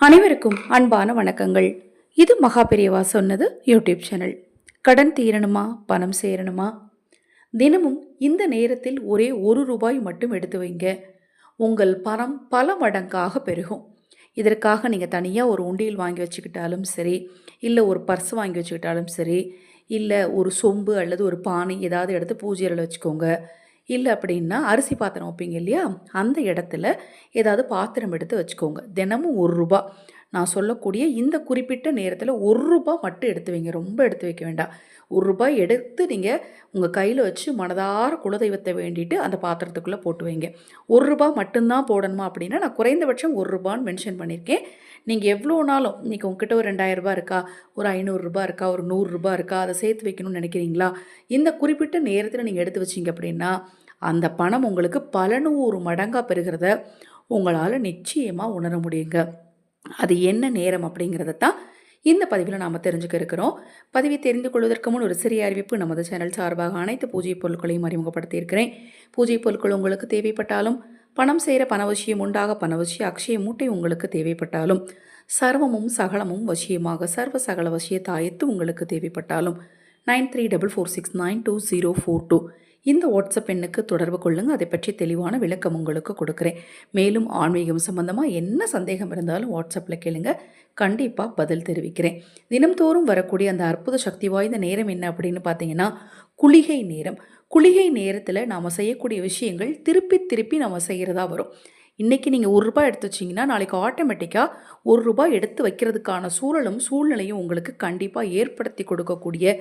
அனைவருக்கும் அன்பான வணக்கங்கள். இது மகா பெரியவா சொன்னது யூடியூப் சேனல். கடன் தீரணுமா? பணம் சேரணுமா? தினமும் இந்த நேரத்தில் ஒரே ஒரு ரூபாய் மட்டும் எடுத்து வைங்க. உங்கள் பணம் பல மடங்காக பெருகும். இதற்காக நீங்கள் தனியாக ஒரு உண்டியல் வாங்கி வச்சுக்கிட்டாலும் சரி இல்லை ஒரு பர்ஸ் வாங்கி வச்சுக்கிட்டாலும் சரி இல்லை ஒரு சொம்பு அல்லது ஒரு பானை ஏதாவது எடுத்து பூஜை வச்சுக்கோங்க. இல்லை அப்படின்னா அரிசி பாத்திரம் வைப்பீங்க இல்லையா? அந்த இடத்துல ஏதாவது பாத்திரம் எடுத்து வச்சுக்கோங்க. தினமும் ஒரு ரூபா. நான் சொல்லக்கூடிய இந்த குறிப்பிட்ட நேரத்தில் ஒரு ரூபாய் மட்டும் எடுத்து வைங்க. ரொம்ப எடுத்து வைக்க வேண்டாம். ஒரு ரூபாய் எடுத்து நீங்கள் உங்கள் கையில் வச்சு மனதார குலதெய்வத்தை வேண்டிட்டு அந்த பாத்திரத்துக்குள்ளே போட்டு வைங்க. ஒரு ரூபாய் மட்டும்தான் போடணுமா அப்படின்னா நான் குறைந்தபட்சம் ஒரு ரூபான்னு மென்ஷன் பண்ணியிருக்கேன் நீங்கள் எவ்வளோ நாளும் இன்றைக்கி உங்ககிட்ட ஒரு ரெண்டாயிரம் ரூபாய் இருக்கா? ஒரு ஐநூறுரூபா இருக்கா? ஒரு நூறுரூபா இருக்கா? அதை சேர்த்து வைக்கணும்னு நினைக்கிறீங்களா? இந்த குறிப்பிட்ட நேரத்தில் நீங்கள் எடுத்து வச்சிங்க அப்படின்னா அந்த பணம் உங்களுக்கு பல நூறு மடங்காக பெறுகிறத உங்களால் நிச்சயமாக உணர முடியுங்க. அது என்ன நேரம் அப்படிங்கிறத தான் இந்த பதிவில் நாம் தெரிஞ்சுக்க இருக்கிறோம். பதிவை தெரிந்து கொள்வதற்கு முன் ஒரு சிறிய அறிவிப்பு நமது சேனல் சார்பாக அனைத்து பூஜை பொருட்களையும் அறிமுகப்படுத்தியிருக்கிறேன். பூஜை பொருட்கள் உங்களுக்கு தேவைப்பட்டாலும் பணம் செய்கிற பணவசியம் உண்டாக பணவசிய அக்ஷய மூட்டை உங்களுக்கு தேவைப்பட்டாலும் சர்வமும் சகலமும் வசியமாக சர்வ சகல வசிய தாயத்து உங்களுக்கு தேவைப்பட்டாலும் nine three double four six nine two zero four two இந்த வாட்ஸ்அப் எண்ணுக்கு தொடர்பு கொள்ளுங்கள் அதை பற்றி தெளிவான விளக்கம் உங்களுக்கு கொடுக்குறேன். மேலும் ஆன்மீகம் சம்பந்தமாக என்ன சந்தேகம் இருந்தாலும் வாட்ஸ்அப்பில் கேளுங்க. கண்டிப்பாக பதில் தெரிவிக்கிறேன். தினம்தோறும் வரக்கூடிய அந்த அற்புத சக்தி வாய்ந்த நேரம் என்ன அப்படின்னு பார்த்தீங்கன்னா குளிகை நேரம். குளிகை நேரத்தில் நாம் செய்யக்கூடிய விஷயங்கள் திருப்பி திருப்பி நம்ம செய்கிறதா வரும். இன்றைக்கி நீங்கள் ஒரு ரூபாய் எடுத்து வச்சிங்கன்னா நாளைக்கு ஆட்டோமேட்டிக்காக ஒரு ரூபாய் எடுத்து வைக்கிறதுக்கான சூழலும் சூழ்நிலையும் உங்களுக்கு கண்டிப்பாக ஏற்படுத்தி கொடுக்கக்கூடிய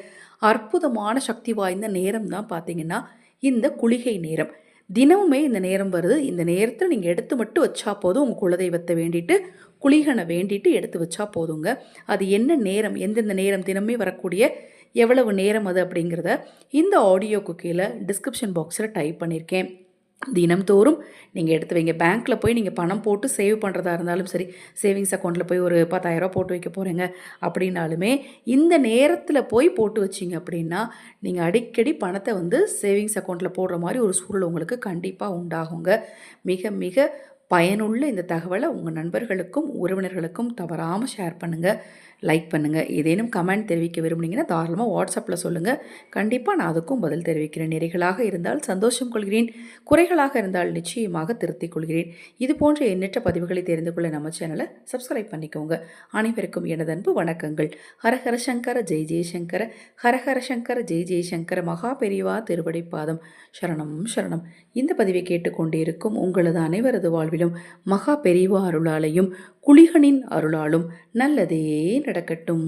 அற்புதமான சக்தி வாய்ந்த நேரம் தான் பார்த்தீங்கன்னா இந்த குளிகை நேரம். தினமுமே இந்த நேரம் வருது. இந்த நேரத்தில் நீங்கள் எடுத்து மட்டும் வச்சா போதும். உங்கள் குலதெய்வத்தை வேண்டிட்டு குளிகனை வேண்டிட்டு எடுத்து வச்சா போதுங்க. அது என்ன நேரம்? எந்தெந்த நேரம் தினமே வரக்கூடிய எவ்வளவு நேரம் அது அப்படிங்கிறத இந்த ஆடியோக்கு கீழே டிஸ்கிரிப்ஷன் பாக்ஸில் டைப் பண்ணியிருக்கேன் தினம்தோறும் நீங்கள் எடுத்து வைங்க. பேங்க்கில் போய் நீங்கள் பணம் போட்டு சேவ் பண்ணுறதா இருந்தாலும் சரி சேவிங்ஸ் அக்கௌண்ட்டில் போய் ஒரு பத்தாயிரரூபா போட்டு வைக்க போகிறீங்க அப்படின்னாலுமே இந்த நேரத்தில் போய் போட்டு வச்சிங்க அப்படின்னா நீங்கள் அடிக்கடி பணத்தை வந்து சேவிங்ஸ் அக்கௌண்ட்டில் போடுற மாதிரி ஒரு சூழல் உங்களுக்கு கண்டிப்பாக உண்டாகுங்க. மிக மிக பயனுள்ள இந்த தகவலை உங்கள் நண்பர்களுக்கும் உறவினர்களுக்கும் தவறாமல் ஷேர் பண்ணுங்கள் லைக் பண்ணுங்கள் ஏதேனும் கமெண்ட் தெரிவிக்க விரும்புனீங்கன்னா தாராளமாக வாட்ஸ்அப்பில் சொல்லுங்கள் கண்டிப்பாக நான் அதுக்கும் பதில் தெரிவிக்கிறேன். நிறைகளாக இருந்தால் சந்தோஷம் கொள்கிறேன். குறைகளாக இருந்தால் நிச்சயமாக திருத்திக் கொள்கிறேன். இது போன்ற எண்ணற்ற பதிவுகளை தெரிந்து கொள்ள நம்ம சேனலை சப்ஸ்கிரைப் பண்ணிக்கோங்க. அனைவருக்கும் எனது அன்பு வணக்கங்கள். ஹரஹர சங்கர ஜெய் ஜெயசங்கர ஹரஹர சங்கர ஜெய் ஜெயசங்கர மகா பெரிவா திருவடி பாதம். சரணம் சரணம். இந்த பதிவை கேட்டுக்கொண்டிருக்கும் உங்களது அனைவரது வாழ்விலும் மகா பெரிவா அருளாலையும் குளிகனின் அருளாலும் நல்லதே கிடக்கட்டும்.